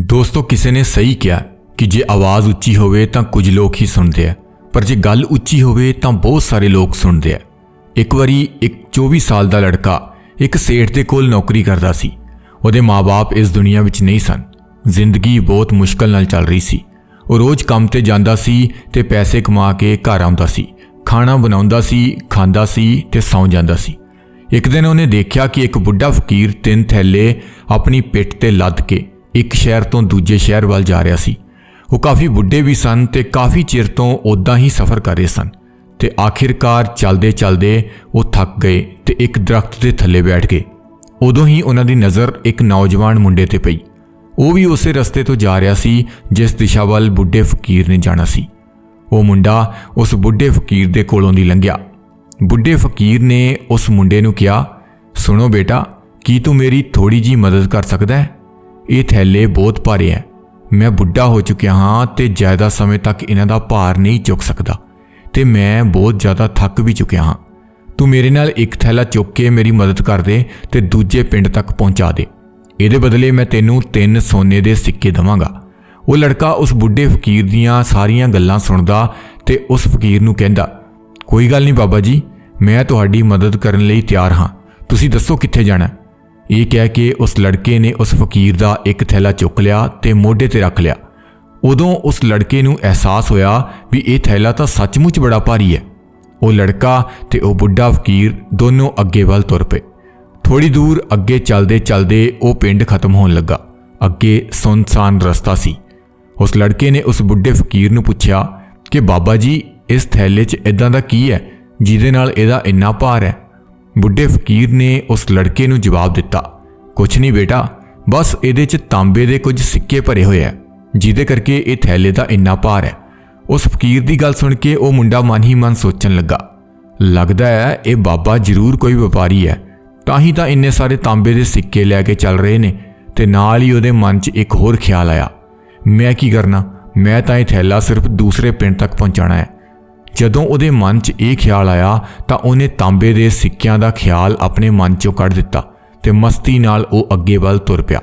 ਦੋਸਤੋ, ਕਿਸੇ ਨੇ ਸਹੀ ਕਿਹਾ ਕਿ ਜੇ ਆਵਾਜ਼ ਉੱਚੀ ਹੋਵੇ ਤਾਂ ਕੁਝ ਲੋਕ ਹੀ ਸੁਣਦੇ ਆ, ਪਰ ਜੇ ਗੱਲ ਉੱਚੀ ਹੋਵੇ ਤਾਂ ਬਹੁਤ ਸਾਰੇ ਲੋਕ ਸੁਣਦੇ ਆ। ਇੱਕ ਵਾਰੀ ਇੱਕ 24 ਸਾਲ ਦਾ ਲੜਕਾ ਇੱਕ ਸੇਠ ਦੇ ਕੋਲ ਨੌਕਰੀ ਕਰਦਾ ਸੀ। ਉਹਦੇ ਮਾਪੇ ਇਸ ਦੁਨੀਆ ਵਿੱਚ ਨਹੀਂ ਸਨ। ਜ਼ਿੰਦਗੀ ਬਹੁਤ ਮੁਸ਼ਕਲ ਨਾਲ ਚੱਲ ਰਹੀ ਸੀ। ਉਹ ਰੋਜ਼ ਕੰਮ ਤੇ ਜਾਂਦਾ ਸੀ ਤੇ ਪੈਸੇ ਕਮਾ ਕੇ ਘਰ ਆਉਂਦਾ ਸੀ। ਖਾਣਾ ਬਣਾਉਂਦਾ ਸੀ, ਖਾਂਦਾ ਸੀ ਤੇ ਸੌਂ ਜਾਂਦਾ ਸੀ। ਇੱਕ ਦਿਨ ਉਹਨੇ ਦੇਖਿਆ ਕਿ ਇੱਕ ਬੁੱਢਾ ਫਕੀਰ ਤਿੰਨ ਥੈਲੇ ਆਪਣੀ ਪਿੱਠ ਤੇ ਲੱਦ ਕੇ ਇੱਕ ਸ਼ਹਿਰ ਤੋਂ ਦੂਜੇ ਸ਼ਹਿਰ ਵੱਲ ਜਾ ਰਿਹਾ ਸੀ। ਉਹ ਕਾਫੀ ਬੁੱਢੇ ਵੀ ਸਨ ਤੇ ਕਾਫੀ ਚਿਰ ਤੋਂ ਉਦਾਂ ਹੀ ਸਫ਼ਰ ਕਰ ਰਹੇ ਸਨ ਤੇ ਆਖਿਰਕਾਰ ਚੱਲਦੇ ਚੱਲਦੇ ਉਹ ਥੱਕ ਗਏ ਤੇ ਇੱਕ ਦਰਖਤ ਦੇ ਥੱਲੇ ਬੈਠ ਗਏ। ਉਦੋਂ ਹੀ ਉਹਨਾਂ ਦੀ ਨਜ਼ਰ ਇੱਕ ਨੌਜਵਾਨ ਮੁੰਡੇ ਤੇ ਪਈ। ਉਹ ਵੀ ਉਸੇ ਰਸਤੇ ਤੋਂ ਜਾ ਰਿਹਾ ਸੀ ਜਿਸ ਦਿਸ਼ਾ ਵੱਲ ਬੁੱਢੇ ਫਕੀਰ ਨੇ ਜਾਣਾ ਸੀ। ਉਹ ਮੁੰਡਾ ਉਸ ਬੁੱਢੇ ਫਕੀਰ ਦੇ ਕੋਲੋਂ ਦੀ ਲੰਘਿਆ। ਬੁੱਢੇ ਫਕੀਰ ਨੇ ਉਸ ਮੁੰਡੇ ਨੂੰ ਕਿਹਾ, ਸੁਣੋ ਬੇਟਾ, ਕੀ ਤੂੰ ਮੇਰੀ ਥੋੜੀ ਜੀ ਮਦਦ ਕਰ ਸਕਦਾ ਹੈ? ਇਹ ਥੈਲੇ ਬਹੁਤ ਭਾਰੇ ਹੈ ਮੈਂ ਬੁੱਢਾ ਹੋ ਚੁੱਕਿਆ ਹਾਂ ਤੇ ਜ਼ਿਆਦਾ ਸਮੇਂ ਤੱਕ ਇਹਨਾਂ ਦਾ ਭਾਰ ਨਹੀਂ ਚੁੱਕ ਸਕਦਾ ਤੇ ਮੈਂ ਬਹੁਤ ਜ਼ਿਆਦਾ ਥੱਕ ਵੀ ਚੁੱਕਿਆ ਹਾਂ। ਤੂੰ ਮੇਰੇ ਨਾਲ ਇੱਕ ਥੈਲਾ ਚੁੱਕ ਕੇ ਮੇਰੀ ਮਦਦ ਕਰ ਦੇ ਤੇ ਦੂਜੇ ਪਿੰਡ ਤੱਕ ਪਹੁੰਚਾ ਦੇ। ਇਹਦੇ ਬਦਲੇ ਮੈਂ ਤੈਨੂੰ ਤਿੰਨ ਸੋਨੇ ਦੇ ਸਿੱਕੇ ਦਵਾਂਗਾ। ਉਹ ਲੜਕਾ ਉਸ ਬੁੱਢੇ ਫਕੀਰ ਦੀਆਂ ਸਾਰੀਆਂ ਗੱਲਾਂ ਸੁਣਦਾ ਤੇ ਉਸ ਫਕੀਰ ਨੂੰ ਕਹਿੰਦਾ, ਕੋਈ ਗੱਲ ਨਹੀਂ ਬਾਬਾ ਜੀ, ਮੈਂ ਤੁਹਾਡੀ ਮਦਦ ਕਰਨ ਲਈ ਤਿਆਰ ਹਾਂ। ਤੁਸੀਂ ਦੱਸੋ ਕਿੱਥੇ ਜਾਣਾ? ਇਹ ਕਹਿ ਕੇ ਉਸ ਲੜਕੇ ਨੇ ਉਸ ਫਕੀਰ ਦਾ ਇੱਕ ਥੈਲਾ ਚੁੱਕ ਲਿਆ ਤੇ ਮੋਢੇ ਤੇ ਰੱਖ ਲਿਆ। ਉਦੋਂ ਉਸ ਲੜਕੇ ਨੂੰ ਅਹਿਸਾਸ ਹੋਇਆ ਵੀ ਇਹ ਥੈਲਾ ਤਾਂ ਸੱਚਮੁੱਚ ਬੜਾ ਭਾਰੀ ਹੈ। ਉਹ ਲੜਕਾ ਤੇ ਉਹ ਬੁੱਢਾ ਫਕੀਰ ਦੋਨੋਂ ਅੱਗੇ ਵੱਲ ਤੁਰ ਪਏ। ਥੋੜੀ ਦੂਰ ਅੱਗੇ ਚੱਲਦੇ ਚੱਲਦੇ ਉਹ ਪਿੰਡ ਖਤਮ ਹੋਣ ਲੱਗਾ। ਅੱਗੇ ਸੁਨਸਾਨ ਰਸਤਾ ਸੀ। ਉਸ ਲੜਕੇ ਨੇ ਉਸ ਬੁੱਢੇ ਫਕੀਰ ਨੂੰ ਪੁੱਛਿਆ ਕਿ ਬਾਬਾ ਜੀ, ਇਸ ਥੈਲੇ 'ਚ ਇਦਾਂ ਦਾ ਕੀ ਹੈ, ਜਿਹਦੇ ਨਾਲ ਇਹਦਾ ਇੰਨਾ ਭਾਰ ਹੈ? ਬੁੱਢੇ ਫਕੀਰ ਨੇ ਉਸ ਲੜਕੇ ਨੂੰ ਜਵਾਬ ਦਿੱਤਾ, ਕੁਛ ਨਹੀਂ ਬੇਟਾ, ਬਸ ਇਹਦੇ 'ਚ ਤਾਂਬੇ ਦੇ ਕੁਝ ਸਿੱਕੇ ਭਰੇ ਹੋਏ ਆ, ਜਿਹਦੇ ਕਰਕੇ ਇਹ ਥੈਲੇ ਦਾ ਇੰਨਾ ਭਾਰ ਹੈ। ਉਸ ਫਕੀਰ ਦੀ ਗੱਲ ਸੁਣ ਕੇ ਉਹ ਮੁੰਡਾ ਮਨ ਹੀ ਮਨ ਸੋਚਣ ਲੱਗਾ। ਲੱਗਦਾ ਹੈ ਇਹ ਬਾਬਾ ਜ਼ਰੂਰ ਕੋਈ ਵਪਾਰੀ ਹੈ, ਤਾਂ ਹੀ ਤਾਂ ਇੰਨੇ ਸਾਰੇ ਤਾਂਬੇ ਦੇ ਸਿੱਕੇ ਲੈ ਕੇ ਚੱਲ ਰਹੇ ਨੇ, ਤੇ ਨਾਲ ਹੀ ਉਹਦੇ ਮਨ 'ਚ ਇੱਕ ਹੋਰ ਖਿਆਲ ਆਇਆ। ਮੈਂ ਕੀ ਕਰਨਾ? ਮੈਂ ਤਾਂ ਇਹ ਥੈਲਾ ਸਿਰਫ ਦੂਸਰੇ ਪਿੰਡ ਤੱਕ ਪਹੁੰਚਾਣਾ ਹੈ। ਜਦੋਂ ਉਹਦੇ ਮਨ 'ਚ ਇਹ ਖਿਆਲ ਆਇਆ ਤਾਂ ਉਹਨੇ ਤਾਂਬੇ ਦੇ ਸਿੱਕਿਆਂ ਦਾ ਖਿਆਲ ਆਪਣੇ ਮਨ 'ਚੋਂ ਕੱਢ ਦਿੱਤਾ ਤੇ ਮਸਤੀ ਨਾਲ ਉਹ ਅੱਗੇ ਵੱਲ ਤੁਰ ਪਿਆ।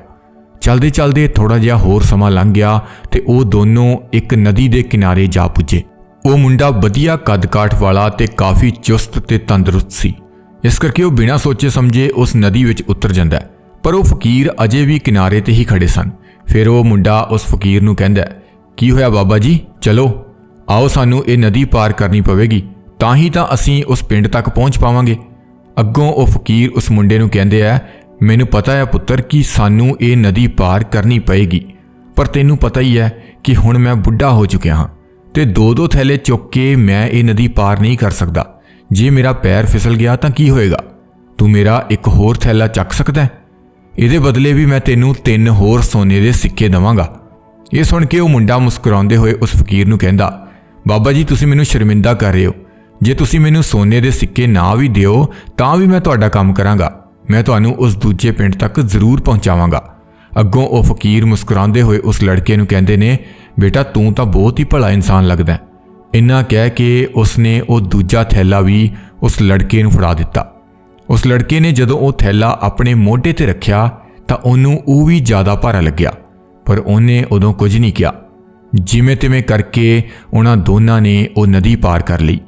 ਚਲਦੇ ਚਲਦੇ ਥੋੜਾ ਜਿਹਾ ਹੋਰ ਸਮਾਂ ਲੰਘ ਗਿਆ ਤੇ ਉਹ ਦੋਨੋਂ ਇੱਕ ਨਦੀ ਦੇ ਕਿਨਾਰੇ ਜਾ ਪੁੱਜੇ। ਉਹ ਮੁੰਡਾ ਵਧੀਆ ਕੱਦ-ਕਾਠ ਵਾਲਾ ਤੇ ਕਾਫੀ ਚੁਸਤ ਤੇ ਤੰਦਰੁਸਤ ਸੀ। ਇਸ ਕਰਕੇ ਉਹ ਬਿਨਾਂ ਸੋਚੇ ਸਮਝੇ ਉਸ ਨਦੀ ਵਿੱਚ ਉਤਰ ਜਾਂਦਾ ਪਰ ਉਹ ਫਕੀਰ ਅਜੇ ਵੀ ਕਿਨਾਰੇ ਤੇ ਹੀ ਖੜੇ ਸਨ। ਫਿਰ ਉਹ ਮੁੰਡਾ ਉਸ ਫਕੀਰ ਨੂੰ ਕਹਿੰਦਾ ਕੀ ਹੋਇਆ ਬਾਬਾ ਜੀ? ਚਲੋ। ਆਓ ਸਾਨੂੰ ਇਹ ਨਦੀ ਪਾਰ ਕਰਨੀ ਪਵੇਗੀ, ਤਾਂ ਹੀ ਤਾਂ ਅਸੀਂ ਉਸ ਪਿੰਡ ਤੱਕ ਪਹੁੰਚ ਪਾਵਾਂਗੇ। ਅੱਗੋਂ ਉਹ ਫਕੀਰ ਉਸ ਮੁੰਡੇ ਨੂੰ ਕਹਿੰਦੇ ਆ, ਮੈਨੂੰ ਪਤਾ ਹੈ ਪੁੱਤਰ ਕਿ ਸਾਨੂੰ ਇਹ ਨਦੀ ਪਾਰ ਕਰਨੀ ਪਏਗੀ, ਪਰ ਤੈਨੂੰ ਪਤਾ ਹੀ ਹੈ ਕਿ ਹੁਣ ਮੈਂ ਬੁੱਢਾ ਹੋ ਚੁੱਕਿਆ ਹਾਂ, ਤੇ ਦੋ ਦੋ ਥੈਲੇ ਚੁੱਕ ਕੇ ਮੈਂ ਇਹ ਨਦੀ ਪਾਰ ਨਹੀਂ ਕਰ ਸਕਦਾ। ਜੇ ਮੇਰਾ ਪੈਰ ਫਿਸਲ ਗਿਆ ਤਾਂ ਕੀ ਹੋਏਗਾ? ਤੂੰ ਮੇਰਾ ਇੱਕ ਹੋਰ ਥੈਲਾ ਚੱਕ ਸਕਦਾ ਹੈ? ਇਹਦੇ ਬਦਲੇ ਵੀ ਮੈਂ ਤੈਨੂੰ ਤਿੰਨ ਹੋਰ ਸੋਨੇ ਦੇ ਸਿੱਕੇ ਦਵਾਂਗਾ। ਇਹ ਸੁਣ ਕੇ ਉਹ ਮੁੰਡਾ ਮੁਸਕਰਾਉਂਦੇ ਹੋਏ ਉਸ ਫਕੀਰ ਨੂੰ ਕਹਿੰਦਾ ਬਾਬਾ ਜੀ, ਤੁਸੀਂ ਮੈਨੂੰ ਸ਼ਰਮਿੰਦਾ ਕਰ ਰਹੇ ਹੋ। ਜੇ ਤੁਸੀਂ ਮੈਨੂੰ ਸੋਨੇ ਦੇ ਸਿੱਕੇ ਨਾ ਵੀ ਦਿਓ, ਤਾਂ ਵੀ ਮੈਂ ਤੁਹਾਡਾ ਕੰਮ ਕਰਾਂਗਾ। ਮੈਂ ਤੁਹਾਨੂੰ ਉਸ ਦੂਜੇ ਪਿੰਡ ਤੱਕ ਜ਼ਰੂਰ ਪਹੁੰਚਾਵਾਂਗਾ। ਅੱਗੋਂ ਉਹ ਫਕੀਰ ਮੁਸਕਰਾਉਂਦੇ ਹੋਏ ਉਸ ਲੜਕੇ ਨੂੰ ਕਹਿੰਦੇ ਨੇ, ਬੇਟਾ, ਤੂੰ ਤਾਂ ਬਹੁਤ ਹੀ ਭਲਾ ਇਨਸਾਨ ਲੱਗਦਾ ਇੰਨਾ ਕਹਿ ਕੇ ਉਸਨੇ ਉਹ ਦੂਜਾ ਥੈਲਾ ਵੀ ਉਸ ਲੜਕੇ ਨੂੰ ਫੜਾ ਦਿੱਤਾ। ਉਸ ਲੜਕੇ ਨੇ ਜਦੋਂ ਉਹ ਥੈਲਾ ਆਪਣੇ ਮੋਢੇ ਤੇ ਰੱਖਿਆ, ਤਾਂ ਉਹਨੂੰ ਉਹ ਵੀ ਜ਼ਿਆਦਾ ਭਾਰਾ ਲੱਗਿਆ। ਪਰ ਉਹਨੇ ਉਦੋਂ ਕੁਝ ਨਹੀਂ ਕਿਹਾ। ਜਿਵੇਂ ਤਿਵੇਂ ਕਰਕੇ ਉਹਨਾਂ ਦੋਨਾਂ ਨੇ ਉਹ ਨਦੀ ਪਾਰ ਕਰ ਲਈ।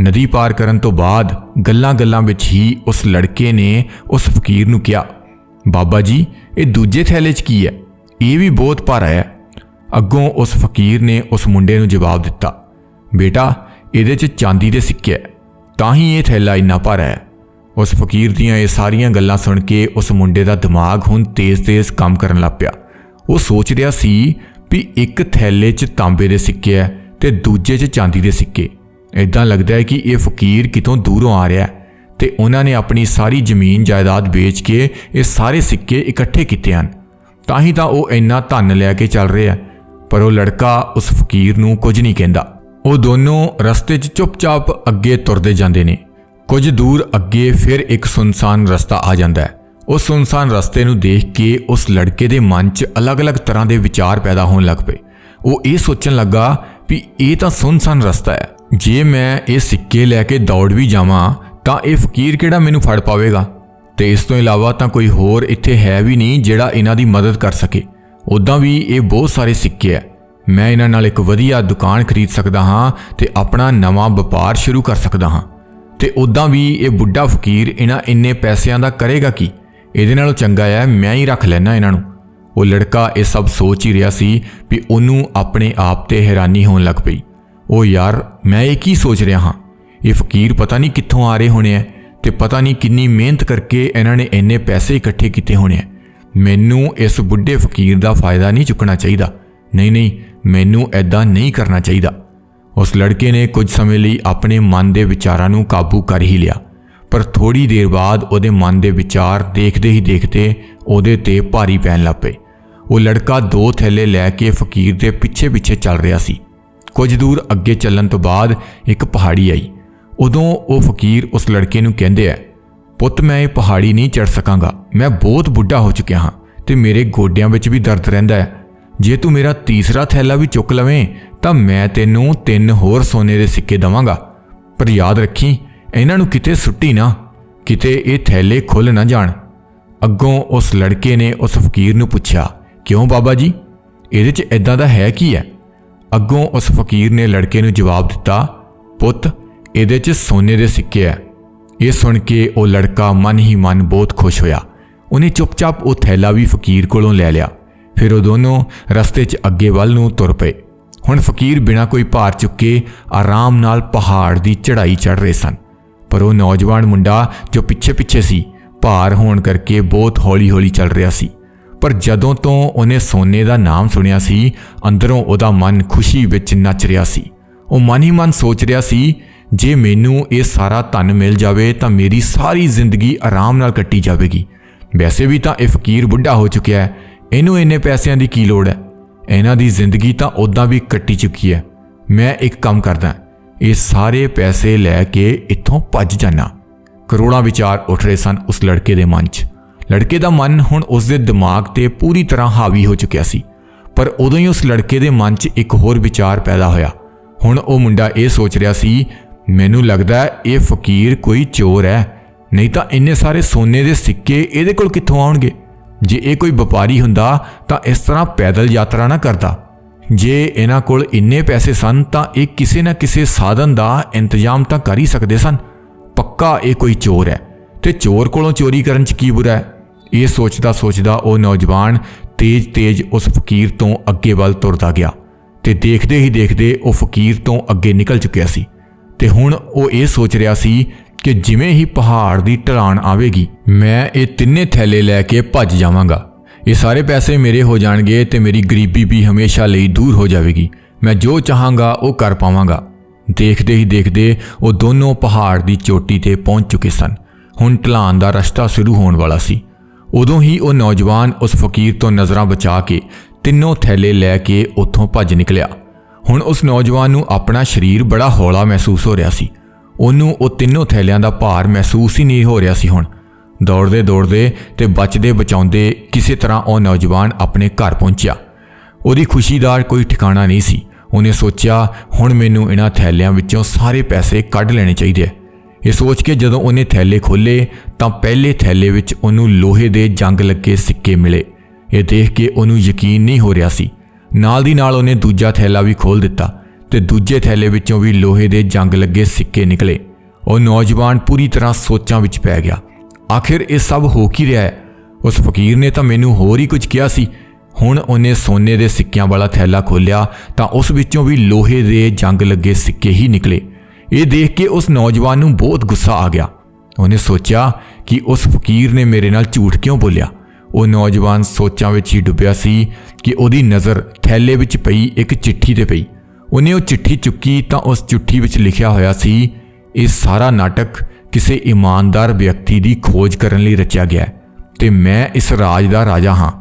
ਨਦੀ ਪਾਰ ਕਰਨ ਤੋਂ ਬਾਅਦ ਗੱਲਾਂ-ਗੱਲਾਂ ਵਿੱਚ ਹੀ ਉਸ ਲੜਕੇ ਨੇ ਉਸ ਫਕੀਰ ਨੂੰ ਕਿਹਾ, ਬਾਬਾ ਜੀ, ਇਹ ਦੂਜੇ ਥੈਲੇ 'ਚ ਕੀ ਹੈ? ਇਹ ਵੀ ਬਹੁਤ ਭਾਰਾ ਹੈ। ਅੱਗੋਂ ਉਸ ਫਕੀਰ ਨੇ ਉਸ ਮੁੰਡੇ ਨੂੰ ਜਵਾਬ ਦਿੱਤਾ, ਬੇਟਾ, ਇਹਦੇ 'ਚ ਚਾਂਦੀ ਦੇ ਸਿੱਕੇ ਹੈ, ਤਾਂ ਹੀ ਇਹ ਥੈਲਾ ਇੰਨਾ ਭਾਰਾ ਹੈ। ਉਸ ਫਕੀਰ ਦੀਆਂ ਇਹ ਸਾਰੀਆਂ ਗੱਲਾਂ ਸੁਣ ਕੇ ਉਸ ਮੁੰਡੇ ਦਾ ਦਿਮਾਗ ਹੁਣ ਤੇਜ਼-ਤੇਜ਼ ਕੰਮ ਕਰਨ ਲੱਗ ਪਿਆ। ਉਹ ਸੋਚ ਰਿਹਾ ਸੀ ਵੀ ਇੱਕ ਥੈਲੇ 'ਚ ਤਾਂਬੇ ਦੇ ਸਿੱਕੇ ਹੈ ਤੇ ਦੂਜੇ 'ਚ ਚਾਂਦੀ ਦੇ ਸਿੱਕੇ। ਇਦਾਂ ਲੱਗਦਾ ਹੈ ਕਿ ਇਹ ਫਕੀਰ ਕਿਤੋਂ ਦੂਰੋਂ ਆ ਰਿਹਾ ਹੈ ਤੇ ਉਹਨਾਂ ਨੇ ਆਪਣੀ ਸਾਰੀ ਜ਼ਮੀਨ, ਜਾਇਦਾਦ ਵੇਚ ਕੇ ਇਹ ਸਾਰੇ ਸਿੱਕੇ ਇਕੱਠੇ ਕੀਤੇ ਹਨ। ਤਾਂ ਹੀ ਤਾਂ ਉਹ ਇੰਨਾ ਧਨ ਲੈ ਕੇ ਚੱਲ ਰਿਹਾ ਪਰ ਉਹ ਲੜਕਾ ਉਸ ਫਕੀਰ ਨੂੰ ਕੁਝ ਨਹੀਂ ਕਹਿੰਦਾ। ਉਹ ਦੋਨੋਂ ਰਸਤੇ 'ਚ ਚੁੱਪਚਾਪ ਅੱਗੇ ਤੁਰਦੇ ਜਾਂਦੇ ਨੇ। ਕੁਝ ਦੂਰ ਅੱਗੇ ਫਿਰ ਇੱਕ ਸੁਨਸਾਨ ਰਸਤਾ ਆ ਜਾਂਦਾ ਹੈ ਉਸ ਸੁਨਸਾਨ ਰਸਤੇ ਨੂੰ ਦੇਖ ਕੇ ਉਸ ਲੜਕੇ ਦੇ ਮਨ 'ਚ ਅਲੱਗ-ਅਲੱਗ ਤਰ੍ਹਾਂ ਦੇ ਵਿਚਾਰ ਪੈਦਾ ਹੋਣ ਲੱਗ ਪਏ। ਉਹ ਇਹ ਸੋਚਣ ਲੱਗਾ ਵੀ ਇਹ ਤਾਂ ਸੁਨਸਾਨ ਰਸਤਾ ਹੈ। ਜੇ ਮੈਂ ਇਹ ਸਿੱਕੇ ਲੈ ਕੇ ਦੌੜ ਵੀ ਜਾਵਾਂ, ਤਾਂ ਇਹ ਫਕੀਰ ਕਿਹੜਾ ਮੈਨੂੰ ਫੜ ਪਾਵੇਗਾ? ਤੇ ਇਸ ਤੋਂ ਇਲਾਵਾ ਤਾਂ ਕੋਈ ਹੋਰ ਇੱਥੇ ਹੈ ਵੀ ਨਹੀਂ ਜਿਹੜਾ ਇਹਨਾਂ ਦੀ ਮਦਦ ਕਰ ਸਕੇ। ਉਦਾਂ ਵੀ ਇਹ ਬਹੁਤ ਸਾਰੇ ਸਿੱਕੇ ਐ ਮੈਂ ਇਹਨਾਂ ਨਾਲ ਇੱਕ ਵਧੀਆ ਦੁਕਾਨ ਖਰੀਦ ਸਕਦਾ ਹਾਂ ਤੇ ਆਪਣਾ ਨਵਾਂ ਵਪਾਰ ਸ਼ੁਰੂ ਕਰ ਸਕਦਾ ਹਾਂ। ਤੇ ਉਦਾਂ ਵੀ ਇਹ ਬੁੱਢਾ ਫਕੀਰ ਇਹਨਾਂ ਇੰਨੇ ਪੈਸਿਆਂ ਦਾ ਕਰੇਗਾ ਕੀ? ਇਹਦੇ ਨਾਲੋਂ ਚੰਗਾ ਹੈ, ਮੈਂ ਹੀ ਰੱਖ ਲੈਣਾ ਇਹਨਾਂ ਨੂੰ। ਉਹ ਲੜਕਾ ਇਹ ਸਭ ਸੋਚ ਹੀ ਰਿਹਾ ਸੀ ਵੀ ਉਹਨੂੰ ਆਪਣੇ ਆਪ ਤੇ ਹੈਰਾਨੀ ਹੋਣ ਲੱਗ ਪਈ। ਉਹ ਯਾਰ, ਮੈਂ ਇਹ ਕੀ ਸੋਚ ਰਿਹਾ ਹਾਂ? ਇਹ ਫਕੀਰ ਪਤਾ ਨਹੀਂ ਕਿੱਥੋਂ ਆ ਰਹੇ ਹੋਣੇ ਐ ਤੇ ਪਤਾ ਨਹੀਂ ਕਿੰਨੀ ਮਿਹਨਤ ਕਰਕੇ ਇਹਨਾਂ ਨੇ ਇੰਨੇ ਪੈਸੇ ਇਕੱਠੇ ਕੀਤੇ ਹੋਣੇ ਐ ਮੈਨੂੰ ਇਸ ਬੁੱਢੇ ਫਕੀਰ ਦਾ ਫਾਇਦਾ ਨਹੀਂ ਚੁੱਕਣਾ ਚਾਹੀਦਾ। ਨਹੀਂ ਨਹੀਂ, ਮੈਨੂੰ ਐਦਾਂ ਨਹੀਂ ਕਰਨਾ ਚਾਹੀਦਾ। ਉਸ ਲੜਕੇ ਨੇ ਕੁਝ ਸਮੇਂ ਲਈ ਆਪਣੇ ਮਨ ਦੇ ਵਿਚਾਰਾਂ ਨੂੰ ਕਾਬੂ ਕਰ ਹੀ ਲਿਆ। ਪਰ ਥੋੜੀ ਦੇਰ ਬਾਅਦ ਉਹਦੇ ਮਨ ਦੇ ਵਿਚਾਰ ਦੇਖਦੇ ਹੀ ਦੇਖਦੇ ਉਹਦੇ ਤੇ ਭਾਰੀ ਪੈਣ ਲੱਗ ਪਏ। ਉਹ ਲੜਕਾ ਦੋ ਥੈਲੇ ਲੈ ਕੇ ਫਕੀਰ ਦੇ ਪਿੱਛੇ ਪਿੱਛੇ ਚੱਲ ਰਿਹਾ ਸੀ। ਕੁਝ ਦੂਰ ਅੱਗੇ ਚੱਲਣ ਤੋਂ ਬਾਅਦ ਇੱਕ ਪਹਾੜੀ ਆਈ। ਉਦੋਂ ਉਹ ਫਕੀਰ ਉਸ ਲੜਕੇ ਨੂੰ ਕਹਿੰਦੇ ਆ, ਪੁੱਤ, ਮੈਂ ਇਹ ਪਹਾੜੀ ਨਹੀਂ ਚੜ ਸਕਾਂਗਾ। ਮੈਂ ਬਹੁਤ ਬੁੱਢਾ ਹੋ ਚੁੱਕਿਆ ਹਾਂ ਤੇ ਮੇਰੇ ਗੋਡਿਆਂ ਵਿੱਚ ਵੀ ਦਰਦ ਰਹਿੰਦਾ ਹੈ। ਜੇ ਤੂੰ ਮੇਰਾ ਤੀਸਰਾ ਥੈਲਾ ਵੀ ਚੁੱਕ ਲਵੇਂ, ਤਾਂ ਮੈਂ ਤੈਨੂੰ ਤਿੰਨ ਹੋਰ ਸੋਨੇ ਦੇ ਸਿੱਕੇ ਦਵਾਂਗਾ। ਪਰ ਯਾਦ ਰੱਖੀ ਇਹਨਾਂ ਨੂੰ ਕਿਤੇ ਸੁੱਟੀ ਨਾ, ਕਿਤੇ ਇਹ ਥੈਲੇ ਖੁੱਲ ਨਾ ਜਾਣ। ਅੱਗੋਂ ਉਸ ਲੜਕੇ ਨੇ ਉਸ ਫਕੀਰ ਨੂੰ ਪੁੱਛਿਆ, ਕਿਉਂ ਬਾਬਾ ਜੀ? ਇਹਦੇ 'ਚ ਐਦਾਂ ਦਾ ਹੈ ਕੀ ਹੈ? ਅੱਗੋਂ ਉਸ ਫਕੀਰ ਨੇ ਲੜਕੇ ਨੂੰ ਜਵਾਬ ਦਿੱਤਾ, ਪੁੱਤ, ਇਹਦੇ 'ਚ ਸੋਨੇ ਦੇ ਸਿੱਕੇ ਐ ਇਹ ਸੁਣ ਕੇ ਉਹ ਲੜਕਾ ਮਨ ਹੀ ਮਨ ਬਹੁਤ ਖੁਸ਼ ਹੋਇਆ। ਉਹਨੇ ਚੁੱਪਚਾਪ ਉਹ ਥੈਲਾ ਵੀ ਫਕੀਰ ਕੋਲੋਂ ਲੈ ਲਿਆ। ਫਿਰ ਉਹ ਦੋਨੋਂ ਰਸਤੇ 'ਚ ਅੱਗੇ ਵੱਲ ਨੂੰ ਤੁਰ ਪਏ। ਹੁਣ ਫਕੀਰ ਬਿਨਾਂ ਕੋਈ ਭਾਰ ਚੁੱਕੇ ਆਰਾਮ ਨਾਲ ਪਹਾੜ ਦੀ ਚੜ੍ਹਾਈ ਚੜ੍ਹ ਰਹੇ ਸਨ। ਪਰ ਉਹ ਨੌਜਵਾਨ ਮੁੰਡਾ ਜੋ ਪਿੱਛੇ-ਪਿੱਛੇ ਸੀ, ਭਾਰ ਹੋਣ ਕਰਕੇ ਬਹੁਤ ਹੌਲੀ-ਹੌਲੀ ਚੱਲ ਰਿਹਾ ਸੀ। ਪਰ ਜਦੋਂ ਤੋਂ ਉਹਨੇ ਸੋਨੇ ਦਾ ਨਾਮ ਸੁਣਿਆ ਸੀ, ਅੰਦਰੋਂ ਉਹਦਾ ਮਨ ਖੁਸ਼ੀ ਵਿੱਚ ਨੱਚ ਰਿਹਾ ਸੀ। ਉਹ ਮਨ ਹੀ ਮਨ ਸੋਚ ਰਿਹਾ ਸੀ, ਜੇ ਮੈਨੂੰ ਇਹ ਸਾਰਾ ਧਨ ਮਿਲ ਜਾਵੇ ਤਾਂ ਮੇਰੀ ਸਾਰੀ ਜ਼ਿੰਦਗੀ ਆਰਾਮ ਨਾਲ ਕੱਟੀ ਜਾਵੇਗੀ। ਵੈਸੇ ਵੀ ਤਾਂ ਇਹ ਫਕੀਰ ਬੁੱਢਾ ਹੋ ਚੁੱਕਿਆ ਹੈ। ਇਹਨੂੰ ਇੰਨੇ ਪੈਸਿਆਂ ਦੀ ਕੀ ਲੋੜ ਹੈ? ਇਹਨਾਂ ਦੀ ਜ਼ਿੰਦਗੀ ਤਾਂ ਉਦਾਂ ਵੀ ਕੱਟੀ ਚੁੱਕੀ ਹੈ। ਮੈਂ ਇੱਕ ਕੰਮ ਕਰਦਾ। ਇਹ ਸਾਰੇ ਪੈਸੇ ਲੈ ਕੇ ਇੱਥੋਂ ਭੱਜ ਜਾਣਾ ਕਰੋੜਾਂ ਵਿਚਾਰ ਉੱਠ ਰਹੇ ਸਨ ਉਸ ਲੜਕੇ ਦੇ ਮਨ 'ਚ। ਲੜਕੇ ਦਾ ਮਨ ਹੁਣ ਉਸ ਦੇ ਦਿਮਾਗ ਤੇ ਪੂਰੀ ਤਰ੍ਹਾਂ ਹਾਵੀ ਹੋ ਚੁੱਕਿਆ ਸੀ। ਪਰ ਉਦੋਂ ਹੀ ਉਸ ਲੜਕੇ ਦੇ ਮਨ 'ਚ ਇੱਕ ਹੋਰ ਵਿਚਾਰ ਪੈਦਾ ਹੋਇਆ। ਹੁਣ ਉਹ ਮੁੰਡਾ ਇਹ ਸੋਚ ਰਿਹਾ ਸੀ, ਮੈਨੂੰ ਲੱਗਦਾ ਇਹ ਫਕੀਰ ਕੋਈ ਚੋਰ ਹੈ। ਨਹੀਂ ਤਾਂ ਇੰਨੇ ਸਾਰੇ ਸੋਨੇ ਦੇ ਸਿੱਕੇ ਇਹਦੇ ਕੋਲ ਕਿੱਥੋਂ ਆਉਣਗੇ? ਜੇ ਇਹ ਕੋਈ ਵਪਾਰੀ ਹੁੰਦਾ ਤਾਂ ਇਸ ਤਰ੍ਹਾਂ ਪੈਦਲ ਯਾਤਰਾ ਨਾ ਕਰਦਾ। ਜੇ ਇਹਨਾਂ ਕੋਲ ਇੰਨੇ ਪੈਸੇ ਸਨ ਤਾਂ ਇਹ ਕਿਸੇ ਨਾ ਕਿਸੇ ਸਾਧਨ ਦਾ ਇੰਤਜ਼ਾਮ ਤਾਂ ਕਰ ਹੀ ਸਕਦੇ ਸਨ। ਪੱਕਾ ਇਹ ਕੋਈ ਚੋਰ ਹੈ। ਤੇ ਚੋਰ ਕੋਲੋਂ ਚੋਰੀ ਕਰਨ 'ਚ ਕੀ ਬੁਰਾ ਹੈ? ਇਹ ਸੋਚਦਾ ਸੋਚਦਾ ਉਹ ਨੌਜਵਾਨ ਤੇਜ਼-ਤੇਜ਼ ਉਸ ਫਕੀਰ ਤੋਂ ਅੱਗੇ ਵੱਲ ਤੁਰਦਾ ਗਿਆ ਤੇ ਦੇਖਦੇ ਹੀ ਦੇਖਦੇ ਉਹ ਫਕੀਰ ਤੋਂ ਅੱਗੇ ਨਿਕਲ ਚੁੱਕਿਆ ਸੀ। ਤੇ ਹੁਣ ਉਹ ਇਹ ਸੋਚ ਰਿਹਾ ਸੀ ਕਿ ਜਿਵੇਂ ਹੀ ਪਹਾੜ ਦੀ ਢਲਾਣ ਆਵੇਗੀ, ਮੈਂ ਇਹ ਤਿੰਨੇ ਥੈਲੇ ਲੈ ਕੇ ਭੱਜ ਜਾਵਾਂਗਾ। ਇਹ ਸਾਰੇ ਪੈਸੇ ਮੇਰੇ ਹੋ ਜਾਣਗੇ ਤੇ ਮੇਰੀ ਗਰੀਬੀ ਵੀ ਹਮੇਸ਼ਾ ਲਈ ਦੂਰ ਹੋ ਜਾਵੇਗੀ। ਮੈਂ ਜੋ ਚਾਹਾਂਗਾ ਉਹ ਕਰ ਪਾਵਾਂਗਾ। ਦੇਖਦੇ ਹੀ ਦੇਖਦੇ ਉਹ ਦੋਨੋਂ ਪਹਾੜ ਦੀ ਚੋਟੀ ਤੇ ਪਹੁੰਚ ਚੁੱਕੇ ਸਨ। ਹੁਣ ਢਲਾਣ ਦਾ ਰਸਤਾ ਸ਼ੁਰੂ ਹੋਣ ਵਾਲਾ ਸੀ। ਉਦੋਂ ਹੀ ਉਹ ਨੌਜਵਾਨ ਉਸ ਫਕੀਰ ਤੋਂ ਨਜ਼ਰਾਂ ਬਚਾ ਕੇ ਤਿੰਨੋਂ ਥੈਲੇ ਲੈ ਕੇ ਉੱਥੋਂ ਭੱਜ ਨਿਕਲਿਆ। ਹੁਣ ਉਸ ਨੌਜਵਾਨ ਨੂੰ ਆਪਣਾ ਸਰੀਰ ਬੜਾ ਹੌਲਾ ਮਹਿਸੂਸ ਹੋ ਰਿਹਾ ਸੀ। ਉਹਨੂੰ ਉਹ ਤਿੰਨੋਂ ਥੈਲਿਆਂ ਦਾ ਭਾਰ ਮਹਿਸੂਸ ਹੀ ਨਹੀਂ ਹੋ ਰਿਹਾ ਸੀ ਹੁਣ। ਦੌੜਦੇ ਦੌੜਦੇ ਤੇ ਬਚਦੇ ਬਚਾਉਂਦੇ ਕਿਸੇ ਤਰ੍ਹਾਂ ਉਹ ਨੌਜਵਾਨ ਆਪਣੇ ਘਰ ਪਹੁੰਚਿਆ। ਉਹਦੀ ਖੁਸ਼ੀ ਦਾ ਕੋਈ ਠਿਕਾਣਾ ਨਹੀਂ ਸੀ। ਉਹਨੇ ਸੋਚਿਆ, ਹੁਣ ਮੈਨੂੰ ਇਹਨਾਂ ਥੈਲਿਆਂ ਵਿੱਚੋਂ ਸਾਰੇ ਪੈਸੇ ਕੱਢ ਲੈਣੇ ਚਾਹੀਦੇ ਐ ਇਹ ਸੋਚ ਕੇ ਜਦੋਂ ਉਹਨੇ ਥੈਲੇ ਖੋਲੇ ਤਾਂ ਪਹਿਲੇ ਥੈਲੇ ਵਿੱਚ ਉਹਨੂੰ ਲੋਹੇ ਦੇ ਜੰਗ ਲੱਗੇ ਸਿੱਕੇ ਮਿਲੇ। ਇਹ ਦੇਖ ਕੇ ਉਹਨੂੰ ਯਕੀਨ ਨਹੀਂ ਹੋ ਰਿਹਾ ਸੀ। ਨਾਲ ਦੀ ਨਾਲ ਉਹਨੇ ਦੂਜਾ ਥੈਲਾ ਵੀ ਖੋਲ ਦਿੱਤਾ ਤੇ ਦੂਜੇ ਥੈਲੇ ਵਿੱਚੋਂ ਵੀ ਲੋਹੇ ਦੇ ਜੰਗ ਲੱਗੇ ਸਿੱਕੇ ਨਿਕਲੇ। ਉਹ ਨੌਜਵਾਨ ਪੂਰੀ ਤਰ੍ਹਾਂ ਸੋਚਾਂ ਵਿੱਚ ਪੈ ਗਿਆ। ਆਖਿਰ ਇਹ ਸਭ ਹੋ ਕੀ ਰਿਹਾ ਹੈ? ਉਸ ਫਕੀਰ ਨੇ ਤਾਂ ਮੈਨੂੰ ਹੋਰ ਹੀ ਕੁਝ ਕਿਹਾ ਸੀ। ਹੁਣ ਉਹਨੇ ਸੋਨੇ ਦੇ ਸਿੱਕਿਆਂ ਵਾਲਾ ਥੈਲਾ ਖੋਲ੍ਹਿਆ ਤਾਂ ਉਸ ਵਿੱਚੋਂ ਵੀ ਲੋਹੇ ਦੇ ਜੰਗ ਲੱਗੇ ਸਿੱਕੇ ਹੀ ਨਿਕਲੇ। ਇਹ ਦੇਖ ਕੇ ਉਸ ਨੌਜਵਾਨ ਨੂੰ ਬਹੁਤ ਗੁੱਸਾ ਆ ਗਿਆ। ਉਹਨੇ ਸੋਚਿਆ ਕਿ ਉਸ ਫਕੀਰ ਨੇ ਮੇਰੇ ਨਾਲ ਝੂਠ ਕਿਉਂ ਬੋਲਿਆ? ਉਹ ਨੌਜਵਾਨ ਸੋਚਾਂ ਵਿੱਚ ਹੀ ਡੁੱਬਿਆ ਸੀ ਕਿ ਉਹਦੀ ਨਜ਼ਰ ਥੈਲੇ ਵਿੱਚ ਪਈ ਇੱਕ ਚਿੱਠੀ ਤੇ ਪਈ। ਉਹਨੇ ਉਹ ਚਿੱਠੀ ਚੁੱਕੀ ਤਾਂ ਉਸ ਚਿੱਠੀ ਵਿੱਚ ਲਿਖਿਆ ਹੋਇਆ ਸੀ, ਇਹ ਸਾਰਾ ਨਾਟਕ ਕਿਸੇ ਇਮਾਨਦਾਰ ਵਿਅਕਤੀ ਦੀ ਖੋਜ ਕਰਨ ਲਈ ਰਚਿਆ ਗਿਆ ਹੈ ਤੇ ਮੈਂ ਇਸ ਰਾਜ ਦਾ ਰਾਜਾ ਹਾਂ।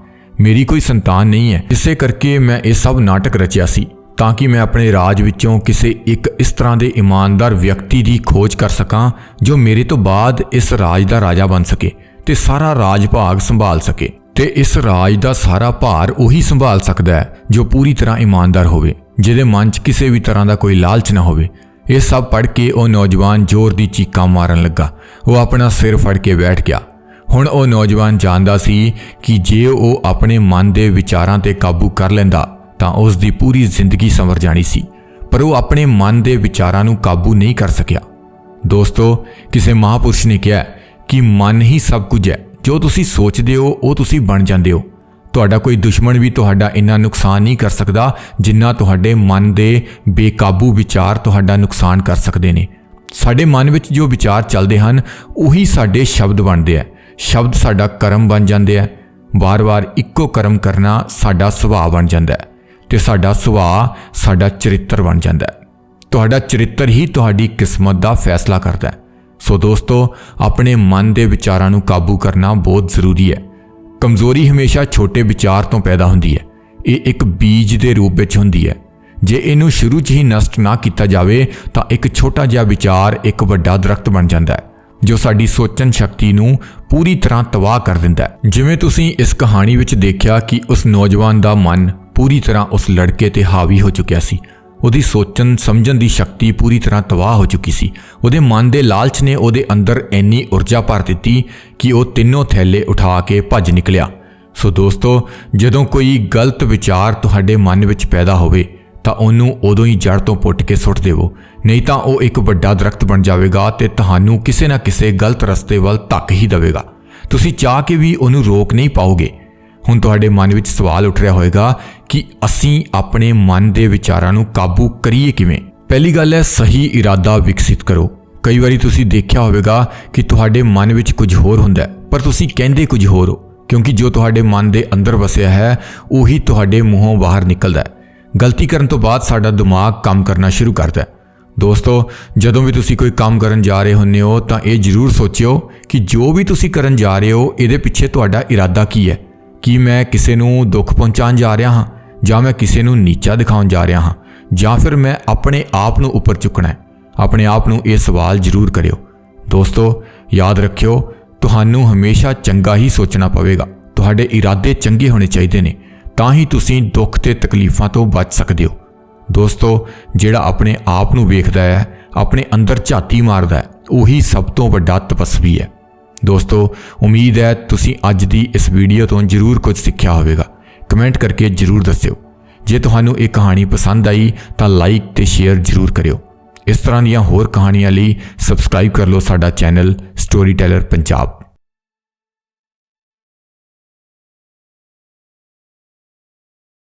ਮੇਰੀ ਕੋਈ ਸੰਤਾਨ ਨਹੀਂ ਹੈ। ਇਸੇ ਕਰਕੇ ਮੈਂ ਇਹ ਸਭ ਨਾਟਕ ਰਚਿਆ ਸੀ ਤਾਂ ਕਿ ਮੈਂ ਆਪਣੇ ਰਾਜ ਵਿੱਚੋਂ ਕਿਸੇ ਇੱਕ ਇਸ ਤਰ੍ਹਾਂ ਦੇ ਇਮਾਨਦਾਰ ਵਿਅਕਤੀ ਦੀ ਖੋਜ ਕਰ ਸਕਾਂ ਜੋ ਮੇਰੇ ਤੋਂ ਬਾਅਦ ਇਸ ਰਾਜ ਦਾ ਰਾਜਾ ਬਣ ਸਕੇ ਤੇ ਸਾਰਾ ਰਾਜ ਭਾਗ ਸੰਭਾਲ ਸਕੇ ਤੇ ਇਸ ਰਾਜ ਦਾ ਸਾਰਾ ਭਾਰ ਉਹੀ ਸੰਭਾਲ ਸਕਦਾ ਹੈ ਜੋ ਪੂਰੀ ਤਰ੍ਹਾਂ ਇਮਾਨਦਾਰ ਹੋਵੇ, ਜਿਹਦੇ ਮਨ 'ਚ ਕਿਸੇ ਵੀ ਤਰ੍ਹਾਂ ਦਾ ਕੋਈ ਲਾਲਚ ਨਾ ਹੋਵੇ ਇਹ ਸਭ ਪੜ੍ਹ ਕੇ ਉਹ ਨੌਜਵਾਨ ਜ਼ੋਰ ਦੀ ਚੀਕਾਂ ਮਾਰਨ ਲੱਗਾ। ਉਹ ਆਪਣਾ ਸਿਰ ਫੜ ਕੇ ਬੈਠ ਗਿਆ। ਹੁਣ ਉਹ ਨੌਜਵਾਨ ਜਾਣਦਾ ਸੀ ਕਿ ਜੇ ਉਹ ਆਪਣੇ ਮਨ ਦੇ ਵਿਚਾਰਾਂ ਤੇ ਕਾਬੂ ਕਰ ਲੈਂਦਾ, ਤਾਂ ਉਸ ਦੀ ਪੂਰੀ ਜ਼ਿੰਦਗੀ ਸੰਵਰ ਜਾਣੀ ਸੀ। ਪਰ ਉਹ ਆਪਣੇ ਮਨ ਦੇ ਵਿਚਾਰਾਂ ਨੂੰ ਕਾਬੂ ਨਹੀਂ ਕਰ ਸਕਿਆ। ਦੋਸਤੋ, ਕਿਸੇ ਮਹਾਪੁਰਸ਼ ਨੇ ਕਿਹਾ ਕਿ ਮਨ ਹੀ ਸਭ ਕੁਝ ਹੈ। ਜੋ ਤੁਸੀਂ ਸੋਚਦੇ ਹੋ, ਉਹ ਤੁਸੀਂ ਬਣ ਜਾਂਦੇ ਹੋ। ਤੁਹਾਡਾ ਕੋਈ ਦੁਸ਼ਮਣ ਵੀ ਤੁਹਾਡਾ ਇੰਨਾ ਨੁਕਸਾਨ ਨਹੀਂ ਕਰ ਸਕਦਾ ਜਿੰਨਾ ਤੁਹਾਡੇ ਮਨ ਦੇ ਬੇਕਾਬੂ ਵਿਚਾਰ ਤੁਹਾਡਾ ਨੁਕਸਾਨ ਕਰ ਸਕਦੇ ਨੇ। ਸਾਡੇ ਮਨ ਵਿੱਚ ਜੋ ਵਿਚਾਰ ਚੱਲਦੇ ਹਨ, ਉਹੀ ਸਾਡੇ ਸ਼ਬਦ ਬਣਦੇ ਆ। ਸ਼ਬਦ ਸਾਡਾ ਕਰਮ ਬਣ ਜਾਂਦੇ ਆ। ਵਾਰ-ਵਾਰ ਇੱਕੋ ਕਰਮ ਕਰਨਾ ਸਾਡਾ ਸੁਭਾਅ ਬਣ ਜਾਂਦਾ ਹੈ ਤੇ ਸਾਡਾ ਸੁਭਾਅ ਸਾਡਾ ਚਰਿੱਤਰ ਬਣ ਜਾਂਦਾ ਹੈ। ਤੁਹਾਡਾ ਚਰਿੱਤਰ ਹੀ ਤੁਹਾਡੀ ਕਿਸਮਤ ਦਾ ਫੈਸਲਾ ਕਰਦਾ ਹੈ। ਸੋ ਦੋਸਤੋ, ਆਪਣੇ ਮਨ ਦੇ ਵਿਚਾਰਾਂ ਨੂੰ ਕਾਬੂ ਕਰਨਾ ਬਹੁਤ ਜ਼ਰੂਰੀ ਹੈ। ਕਮਜ਼ੋਰੀ ਹਮੇਸ਼ਾ ਛੋਟੇ ਵਿਚਾਰ ਤੋਂ ਪੈਦਾ ਹੁੰਦੀ ਹੈ। ਇਹ ਇੱਕ ਬੀਜ ਦੇ ਰੂਪ ਵਿੱਚ ਹੁੰਦੀ ਹੈ। ਜੇ ਇਹਨੂੰ ਸ਼ੁਰੂ 'ਚ ਹੀ ਨਸ਼ਟ ਨਾ ਕੀਤਾ ਜਾਵੇ, ਤਾਂ ਇੱਕ ਛੋਟਾ ਜਿਹਾ ਵਿਚਾਰ ਇੱਕ ਵੱਡਾ ਦਰਖਤ ਬਣ ਜਾਂਦਾ ਹੈ, ਜੋ ਸਾਡੀ ਸੋਚਣ ਸ਼ਕਤੀ ਨੂੰ ਪੂਰੀ ਤਰ੍ਹਾਂ ਤਬਾਹ ਕਰ ਦਿੰਦਾ ਹੈ। ਜਿਵੇਂ ਤੁਸੀਂ ਇਸ ਕਹਾਣੀ ਵਿੱਚ ਦੇਖਿਆ ਕਿ ਉਸ ਨੌਜਵਾਨ ਦਾ ਮਨ ਪੂਰੀ ਤਰ੍ਹਾਂ ਉਸ ਲੜਕੇ ਤੇ ਹਾਵੀ ਹੋ ਚੁੱਕਿਆ ਸੀ ਉਹਦੀ ਸੋਚਣ, ਸਮਝਣ ਦੀ ਸ਼ਕਤੀ ਪੂਰੀ ਤਰ੍ਹਾਂ ਤਬਾਹ ਹੋ ਚੁੱਕੀ ਸੀ। ਉਹਦੇ ਮਨ ਦੇ ਲਾਲਚ ਨੇ ਉਹਦੇ ਅੰਦਰ ਇੰਨੀ ਊਰਜਾ ਭਰ ਦਿੱਤੀ ਕਿ ਉਹ ਤਿੰਨੋਂ ਥੈਲੇ ਉਠਾ ਕੇ ਭੱਜ ਨਿਕਲਿਆ। ਸੋ ਦੋਸਤੋ, ਜਦੋਂ ਕੋਈ ਗਲਤ ਵਿਚਾਰ ਤੁਹਾਡੇ ਮਨ ਵਿੱਚ ਪੈਦਾ ਹੋਵੇ, ਤਾਂ ਉਹਨੂੰ ਉਦੋਂ ਹੀ ਜੜ ਤੋਂ ਪੁੱਟ ਕੇ ਸੁੱਟ ਦੇਵੋ। ਨਹੀਂ ਤਾਂ ਉਹ ਇੱਕ ਵੱਡਾ ਦਰਖਤ ਬਣ ਜਾਵੇਗਾ ਤੇ ਤੁਹਾਨੂੰ ਕਿਸੇ ਨਾ ਕਿਸੇ ਗਲਤ ਰਸਤੇ ਵੱਲ ਧੱਕ ਹੀ ਦੇਵੇਗਾ। ਤੁਸੀਂ ਚਾਹ ਕੇ ਵੀ ਉਹਨੂੰ ਰੋਕ ਨਹੀਂ ਪਾਓਗੇ। ਹੁਣ ਤੁਹਾਡੇ ਮਨ ਵਿੱਚ ਸਵਾਲ ਉੱਠ ਰਿਹਾ ਹੋਵੇਗਾ ਕਿ ਅਸੀਂ ਆਪਣੇ ਮਨ ਦੇ ਵਿਚਾਰਾਂ ਨੂੰ ਕਾਬੂ ਕਰੀਏ ਕਿਵੇਂ? ਪਹਿਲੀ ਗੱਲ ਹੈ, ਸਹੀ ਇਰਾਦਾ ਵਿਕਸਿਤ ਕਰੋ। ਕਈ ਵਾਰੀ ਤੁਸੀਂ ਦੇਖਿਆ ਹੋਵੇਗਾ ਕਿ ਤੁਹਾਡੇ ਮਨ ਵਿੱਚ ਕੁਝ ਹੋਰ ਹੁੰਦਾ ਪਰ ਤੁਸੀਂ ਕਹਿੰਦੇ ਕੁਝ ਹੋਰ ਹੋ, ਕਿਉਂਕਿ ਜੋ ਤੁਹਾਡੇ ਮਨ ਦੇ ਅੰਦਰ ਵਸਿਆ ਹੈ, ਉਹੀ ਤੁਹਾਡੇ ਮੂੰਹੋਂ ਬਾਹਰ ਨਿਕਲਦਾ ਹੈ। ਗਲਤੀ ਕਰਨ ਤੋਂ ਬਾਅਦ ਸਾਡਾ ਦਿਮਾਗ ਕੰਮ ਕਰਨਾ ਸ਼ੁਰੂ ਕਰਦਾ ਹੈ। ਦੋਸਤੋ, ਜਦੋਂ ਵੀ ਤੁਸੀਂ ਕੋਈ ਕੰਮ ਕਰਨ ਜਾ ਰਹੇ ਹੁੰਦੇ ਹੋ, ਤਾਂ ਇਹ ਜ਼ਰੂਰ ਸੋਚਿਓ ਕਿ ਜੋ ਵੀ ਤੁਸੀਂ ਕਰਨ ਜਾ ਰਹੇ ਹੋ, ਇਹਦੇ ਪਿੱਛੇ ਤੁਹਾਡਾ ਇਰਾਦਾ ਕੀ ਹੈ? ਕਿ ਮੈਂ ਕਿਸੇ ਨੂੰ ਦੁੱਖ ਪਹੁੰਚਾਉਣ ਜਾ ਰਿਹਾ ਹਾਂ, ਜਾਂ ਮੈਂ ਕਿਸੇ ਨੂੰ ਨੀਚਾ ਦਿਖਾਉਣ ਜਾ ਰਿਹਾ ਹਾਂ, ਜਾਂ ਫਿਰ ਮੈਂ ਆਪਣੇ ਆਪ ਨੂੰ ਉੱਪਰ ਚੁੱਕਣਾ ਹੈ। ਆਪਣੇ ਆਪ ਨੂੰ ਇਹ ਸਵਾਲ ਜ਼ਰੂਰ ਕਰਿਓ। ਦੋਸਤੋ, ਯਾਦ ਰੱਖਿਓ, ਤੁਹਾਨੂੰ ਹਮੇਸ਼ਾ ਚੰਗਾ ਹੀ ਸੋਚਣਾ ਪਵੇਗਾ। ਤੁਹਾਡੇ ਇਰਾਦੇ ਚੰਗੇ ਹੋਣੇ ਚਾਹੀਦੇ ਨੇ। ਤਾਂ ਹੀ ਤੁਸੀਂ ਦੁੱਖ ਤੇ ਤਕਲੀਫਾਂ ਤੋਂ ਬਚ ਸਕਦੇ ਹੋ। ਦੋਸਤੋ, ਜਿਹੜਾ ਆਪਣੇ ਆਪ ਨੂੰ ਵੇਖਦਾ ਹੈ, ਆਪਣੇ ਅੰਦਰ ਝਾਤੀ ਮਾਰਦਾ ਹੈ, ਉਹੀ ਸਭ ਤੋਂ ਵੱਡਾ ਤਪਸਵੀ ਹੈ। ਦੋਸਤੋ, ਉਮੀਦ ਹੈ ਤੁਸੀਂ ਅੱਜ ਦੀ ਇਸ ਵੀਡੀਓ ਤੋਂ ਜ਼ਰੂਰ ਕੁਝ ਸਿੱਖਿਆ ਹੋਵੇਗਾ। ਕਮੈਂਟ ਕਰਕੇ ਜ਼ਰੂਰ ਦੱਸਿਓ। ਜੇ ਤੁਹਾਨੂੰ ਇਹ ਕਹਾਣੀ ਪਸੰਦ ਆਈ, ਤਾਂ ਲਾਈਕ ਤੇ ਸ਼ੇਅਰ ਜ਼ਰੂਰ ਕਰਿਓ। ਇਸ ਤਰ੍ਹਾਂ ਦੀਆਂ ਹੋਰ ਕਹਾਣੀਆਂ ਲਈ ਸਬਸਕ੍ਰਾਈਬ ਕਰ ਲਓ ਸਾਡਾ ਚੈਨਲ ਸਟੋਰੀ ਟੈਲਰ ਪੰਜਾਬ।